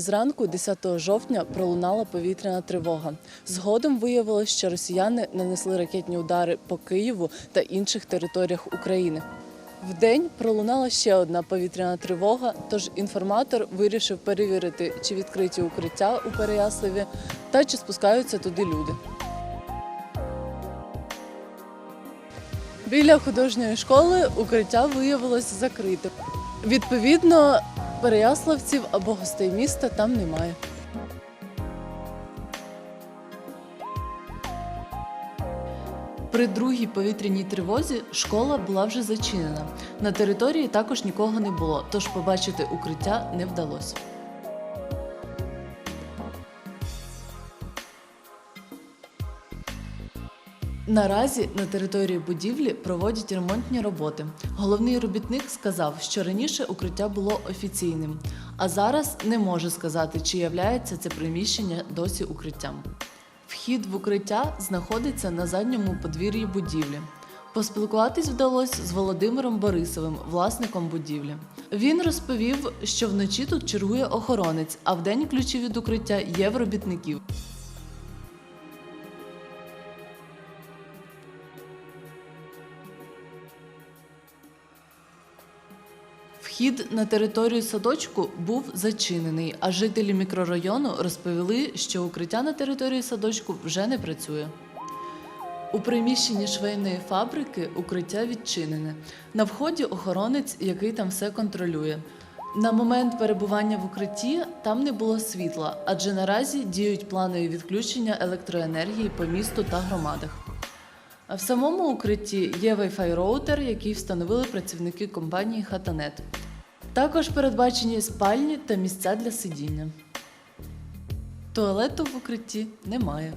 Зранку 10 жовтня пролунала повітряна тривога. Згодом виявилось, що росіяни нанесли ракетні удари по Києву та інших територіях України. Вдень пролунала ще одна повітряна тривога, тож інформатор вирішив перевірити, чи відкриті укриття у Переяславі та чи спускаються туди люди. Біля художньої школи укриття виявилось закритим. Відповідно, переяславців або гостей міста там немає. При другій повітряній тривозі школа була вже зачинена. На території також нікого не було, тож побачити укриття не вдалося. Наразі на території будівлі проводять ремонтні роботи. Головний робітник сказав, що раніше укриття було офіційним, а зараз не може сказати, чи являється це приміщення досі укриттям. Вхід в укриття знаходиться на задньому подвір'ї будівлі. Поспілкуватись вдалося з Володимиром Борисовим, власником будівлі. Він розповів, що вночі тут чергує охоронець, а вдень ключі від укриття є в робітників. Вхід на територію садочку був зачинений, а жителі мікрорайону розповіли, що укриття на території садочку вже не працює. У приміщенні швейної фабрики укриття відчинене. На вході охоронець, який там все контролює. На момент перебування в укритті там не було світла, адже наразі діють планові відключення електроенергії по місту та громадах. В самому укритті є Wi-Fi роутер, який встановили працівники компанії Хатанет. Також передбачені спальні та місця для сидіння. Туалету в укритті немає.